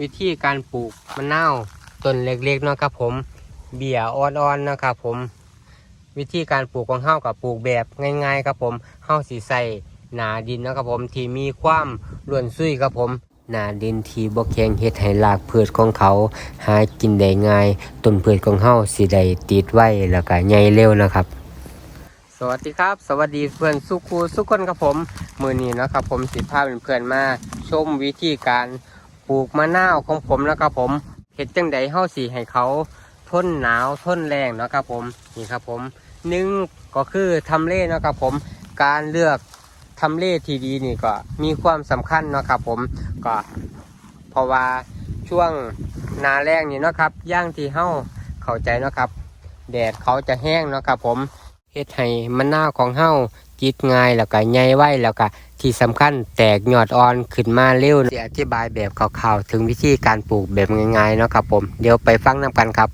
วิธีการปลูกมะนาวต้นเล็กๆเนาะครับผม เบี่ยอ่อนๆนะครับผม วิธีการปลูกของเฮากับปลูกแบบง่าย ๆ ครับผมเฮาสิใส่หนาดินนะครับผมที่มีความร่วนซุยครับผมหนาดินที่บ่แข็งเฮ็ดให้รากพืชของเขา หากินได้ง่ายต้นพืชของเฮาสิได้ติดไว้แล้วก็ใหญ่เร็วนะครับ สวัสดีครับ สวัสดีเพื่อนสุขูสุขคนครับผม มือนี้นะครับผมสิพาเพื่อนๆมาชมวิธีการ ปลูกมะนาวของผมนะครับผมเฮ็ดจังใดเฮาสิให้เขาทนหนาวทนแรงเนาะครับผมนี่ครับผมหนึ่งก็คือทำเลเนาะครับผมการเลือกทำเลที่ดีนี่ก็มีความสำคัญเนาะครับผมก็เพราะว่าช่วงนาแรงนี่เนาะครับย่างที่เฮาเข้าใจเนาะครับ แดดเขาจะแห้งเนาะครับผมเฮ็ดให้มะนาวของเฮา จิตง่ายแล้วก็ใหญ่ไวแล้วก็ที่สำคัญแตกยอดอ่อนขึ้นมาเร็วสิอธิบายแบบคร่าวๆถึงวิธีการปลูกแบบง่ายๆเนาะครับผมเดี๋ยวไปฟังนำกันครับ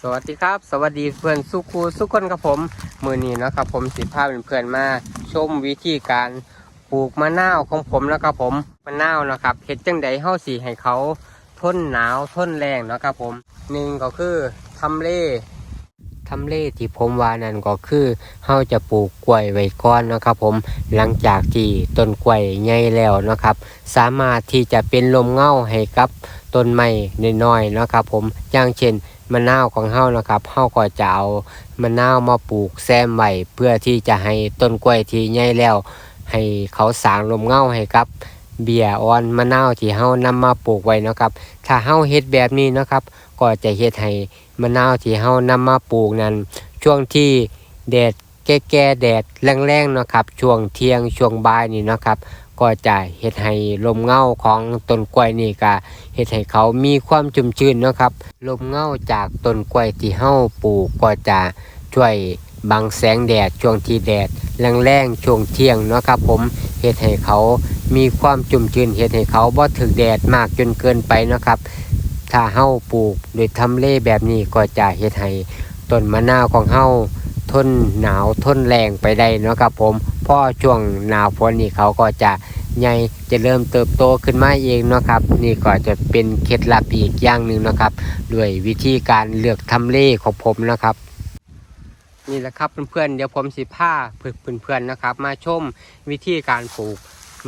สวัสดีครับ สวัสดีเพื่อนสุขูสุขคนครับผมมือนี้เนาะครับผมสิพาพเพื่อนมาชมวิธีการปลูกมะนาวของผมนะครับผมมะนาวนะครับเฮ็ดจังใดเฮาสิให้เขาทนหนาวทนแรงเนาะครับผมหนึ่งก็คือทำเล ทำเลที่ผมว่านั่นก็คือเฮาจะปลูกกล้วยไว้ก่อนนะครับผมหลังจากที่ต้นกล้วยใหญ่แล้วนะครับ สามารถที่จะเป็นลมเงาให้กับต้นไม้น้อยๆนะครับผมอย่างเช่นมะนาวของเฮานะครับเฮาก็จะเอามะนาวมาปลูกแซมไว้เพื่อที่จะให้ต้นกล้วยที่ใหญ่แล้ว ให้เขาสางลมเงาให้กับ เบียอ่อนมะนาวที่เฮานำมาปลูกไว้นะครับ ถ้าเฮาเฮ็ดแบบนี้นะครับ ก็จะเฮ็ดให้มะนาวที่เฮานำมาปลูกนั้นช่วงที่แดดแก่ๆแดดแรงๆนะครับ ช่วงเที่ยงช่วงบ่ายนี่นะครับ ก็จะเฮ็ดให้ลมเงาของต้นกล้วยนี่ก็เฮ็ดให้เขามีความชุ่มชื้นนะครับลมเงาจากต้นกล้วยที่เฮาปลูกก็จะช่วยบังแสงแดดช่วงที่แดด แรงๆช่วงเที่ยงเนาะครับผมเฮ็ดให้เขามีความชุ่มชื้นเฮ็ดให้เขาบ่ถึกแดดมากจนเกินไปเนาะครับ ถ้าเฮาปลูกโดยทำเลแบบนี้ก็จะเฮ็ดให้ต้นมะนาวของเฮาทนหนาวทนแรงไปได้เนาะครับผมเพราะช่วงหนาวฝนนี่เขาก็จะใหญ่จะเริ่มเติบโตขึ้นมาเองเนาะครับ นี่ก็จะเป็นเคล็ดลับอีกอย่างหนึ่งนะครับ ด้วยวิธีการเลือกทำเลของผมนะครับ นี่แหละครับเพื่อนๆเดี๋ยวผมสิผ้าเพื่อนๆนะครับ มาชมวิธีการปลูก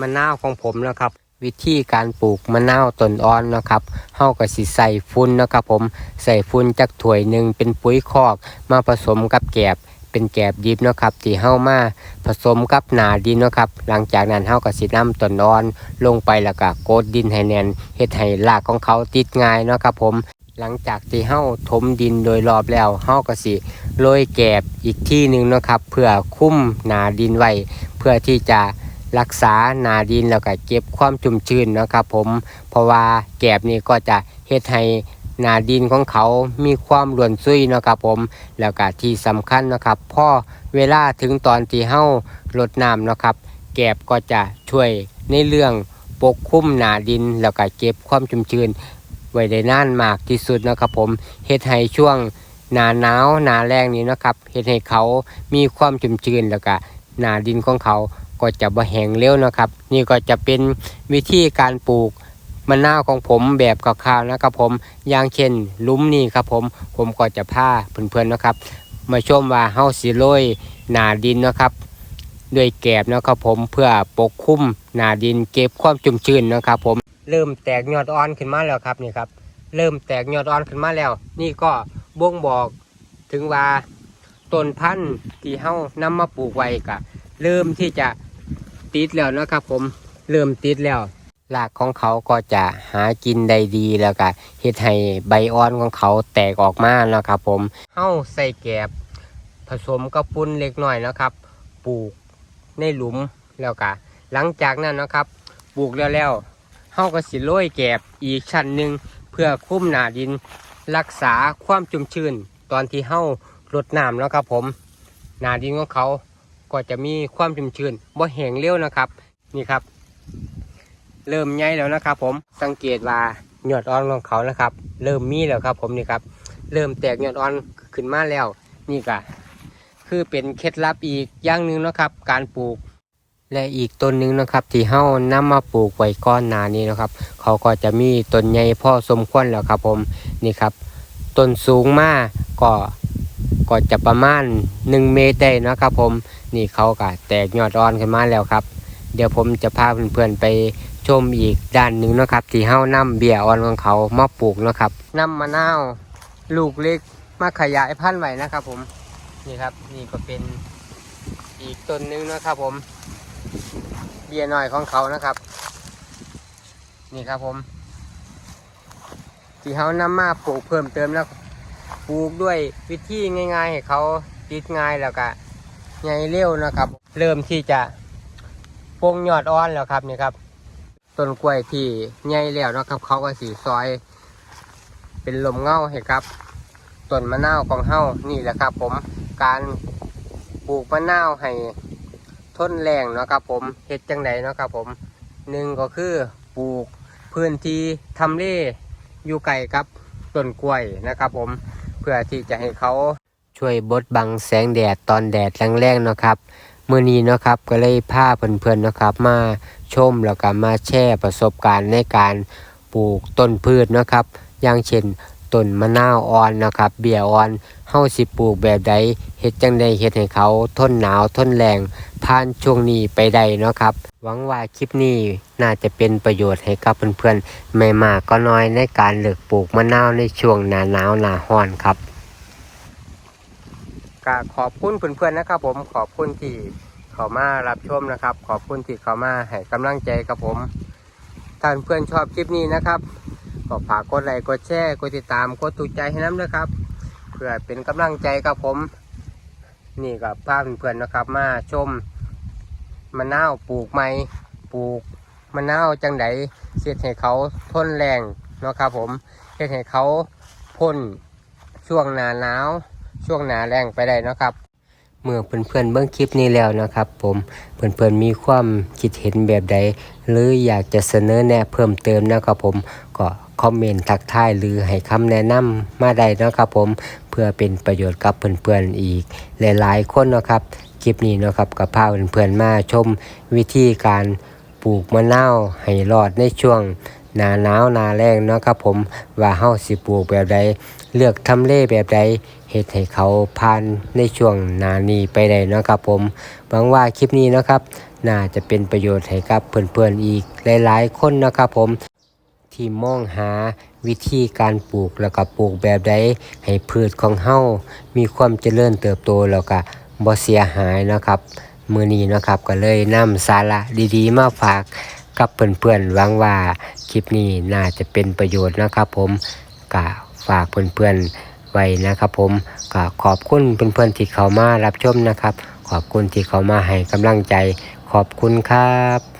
มะนาวของผมนะครับ วิธีการปลูกมะนาวต้นอ่อนนะครับเฮาก็สิใส่ฝุ่นนะครับผมใส่ฝุ่นจากถ้วยหนึ่งเป็นปุ๋ยคอก มาผสมกับแกบเป็นแกบดิบนะครับที่เฮามาผสมกับหนาดินนะครับ หลังจากนั้นเฮาก็สินำต้นอ่อนลงไปแล้วก็โกดดินให้แน่นเฮ็ดให้รากของเขาติดง่ายนะครับผมหลังจากที่เฮาถมดินโดยรอบแล้วเฮาก็สิ โรยแกบอีกที่หนึ่งนะครับ เพื่อคุ้มนาดินไว้ เพื่อที่จะรักษานาดินแล้วก็เก็บความชุ่มชื้นนะครับผมเพราะว่าแกบนี่ก็จะเฮ็ดให้นาดินของเขามีความรวนซุยนะครับผมแล้วก็ที่สำคัญนะครับพอเวลาถึงตอนที่เฮารดน้ำนะครับ แกบก็จะช่วยในเรื่องปกคลุมหนาดินแล้วก็เก็บความชุ่มชื้นไว้ได้นานมากที่สุดนะครับผมเฮ็ดให้ช่วง หนาหนาวหนาแรงนี้นะครับเฮ็ดให้เขามีความชุ่มชื้นแล้วก็หนาดินของเขาก็จะบ่แห้งเร็วนะครับ นี่ก็จะเป็นวิธีการปลูกมะนาวของผมแบบคร่าวๆนะครับผมอย่างเช่นลุมนี่ครับผมผมก็จะพาเพื่อนๆนะครับ มาชมว่าเฮาสิโรยหนาดินนะครับ ด้วยแกบนะครับผมเพื่อปกคลุมหนาดินเก็บความชุ่มชื้นนะครับ ผมเริ่มแตกยอดอ่อนขึ้นมาแล้วครับนี่ครับ เริ่มแตกยอดอ่อนขึ้นมาแล้ว นี่ก็ บ่งบอกถึงว่าต้นพันธุ์ที่เฮานำมาปลูกไว้ก็เริ่มที่จะติดแล้วนะครับ ผมเริ่มติดแล้วรากของเขาก็จะหากินได้ดีแล้วก็เฮ็ดให้ใบอ่อนของเขาแตกออกมานะครับ ผมเฮาใส่แกบผสมกับปุ้นเล็กน้อยนะครับ ปลูกในหลุมแล้วก็หลังจากนั้นนะครับปลูกแล้วแล้วเฮาก็สิโรยแกบอีกชั้นหนึ่งเพื่อคุ้มหนาดิน รักษาความชุ่มชื้นตอนที่เฮารดน้ำแล้วครับผมหนาดินของเขาก็จะมีความชุ่มชื้นบ่แห้งเร็วนะครับ นี่ครับ เริ่มใหญ่แล้วนะครับผมสังเกตว่าหยอดอ่อนของเขานะครับ เริ่มมีแล้วครับผมนี่ครับ เริ่มแตกหยอดอ่อนขึ้นมาแล้ว นี่ก็คือเป็นเคล็ดลับอีกอย่างหนึ่งนะครับ การปลูก และอีกต้นหนึ่งนะครับที่เฮานำมาปลูกไว้ก้อนหนานี้นะครับ เขาก็จะมีต้นใหญ่พ่อสมควรแล้วครับผมนี่ครับต้นสูงมากก็ก็จะประมาณ 1 เมตรได้นะครับผมนี่เขาก็แตกยอดอ่อนขึ้นมาแล้วครับ เดี๋ยวผมจะพาเพื่อนๆไปชมอีกด้านหนึ่งนะครับ ที่เฮานำเบี้ยอ่อนของเขามาปลูกนะครับนำมะนาวลูกเล็กมาขยายพันธุ์ไว้นะครับผมนี่ครับนี่ก็เป็นอีกต้นหนึ่งนะครับผม บี้ยน้อยของเขานะครับ นี่ครับผม ที่เขานำมาปลูกเพิ่มเติมแล้วปลูกด้วยวิธีง่าย ๆ ให้เขาติดง่ายแล้วก็ใหญ่เร็วนะครับ เริ่มที่จะโป่งยอดอ่อนแล้วครับนี่ครับต้นกล้วยที่ใหญ่แล้วนะครับ เขาก็สีซอย เป็นลมเงาให้ครับต้นมะนาวของเฮานี่แหละครับ ผมการปลูกมะนาวให้ ทนแรงเนาะครับผมเฮ็ดจังไดเนาะครับผมหนึ่งก็คือปลูกพื้นที่ทำเลอยู่ไกลกับต้นกล้วยนะครับผมเพื่อที่จะให้เขาช่วยบดบังแสงแดดตอนแดดแรงๆเนาะครับเมื้อนี้เนาะครับก็เลยพาเพื่อนๆเนาะครับมาชมแล้วก็มาแชร์ประสบการณ์ในการปลูกต้นพืชเนาะครับ อย่างเช่น ต้นมะนาวอ่อนนะครับ เบี้ยอ่อนเฮาสิปลูกแบบใดเฮ็ดจังไดเฮ็ดให้เขาทนหนาวทนแรงผ่านช่วงนี้ไปได้เนาะครับ หวังว่าคลิปนี้น่าจะเป็นประโยชน์ให้กับเพื่อนๆไม่มากก็น้อยในการเลือกปลูกมะนาวในช่วงหน้าหนาวหน้าร้อนครับก็ขอบคุณเพื่อนๆนะครับ ผมขอบคุณที่เขามารับชมนะครับ ขอบคุณที่เขามาให้กำลังใจกับผมถ้าเพื่อนชอบคลิปนี้นะครับ ก็ฝากกดไลค์กดแชร์กดติดตามกดถูกใจให้น้ำด้วยครับ เพื่อเป็นกำลังใจกับผม นี่กับพาพเพื่อนๆนะครับมาชมมะนาวปลูกใหม่ปลูกมะนาวจังไดเสียดให้เขาทนแรงเนาะครับผมเฮ็ดให้เขาพ่นช่วงหนาหนาว ช่วงหนาแรงไปได้เนาะครับ เมื่อเพื่อนๆเบื้องคลิปนี้แล้วนะครับ ผมเพื่อนๆมีความคิดเห็นแบบใด หรืออยากจะเสนอแนะเพิ่มเติมนะครับผมก็ คอมเมนต์ทักทายหรือให้คำแนะนำมาได้นะครับผมเพื่อเป็นประโยชน์กับเพื่อนๆอีก หลายๆคนเนาะครับคลิปนี้เนาะครับกับพาเพื่อนๆมาชมวิธีการปลูกมะนาวให้รอดในช่วงหนาหนาวหนาแรงเนาะครับผมว่าเฮาสิปลูกแบบใดเลือกทำเลแบบใดเฮ็ดให้เขาผ่านในช่วงหนานี้ไปได้เนาะครับผมหวังว่าคลิปนี้เนาะครับ น่าจะเป็นประโยชน์ให้กับเพื่อนๆอีกหลายๆคนเนาะครับผม ที่มองหาวิธีการปลูกแล้วก็ปลูกแบบใดให้พืชของเฮามีความเจริญเติบโตแล้วก็บ่เสียหายนะครับ มือนี้นะครับก็เลยนำสาระดีๆ มาฝากกับเพื่อนๆหวังว่าคลิปนี้น่าจะเป็นประโยชน์นะครับ ผมก็ฝากเพื่อนๆไว้นะครับ ผมก็ขอบคุณเพื่อนๆที่เข้ามารับชมนะครับ ขอบคุณที่เข้ามาให้กำลังใจขอบคุณครับ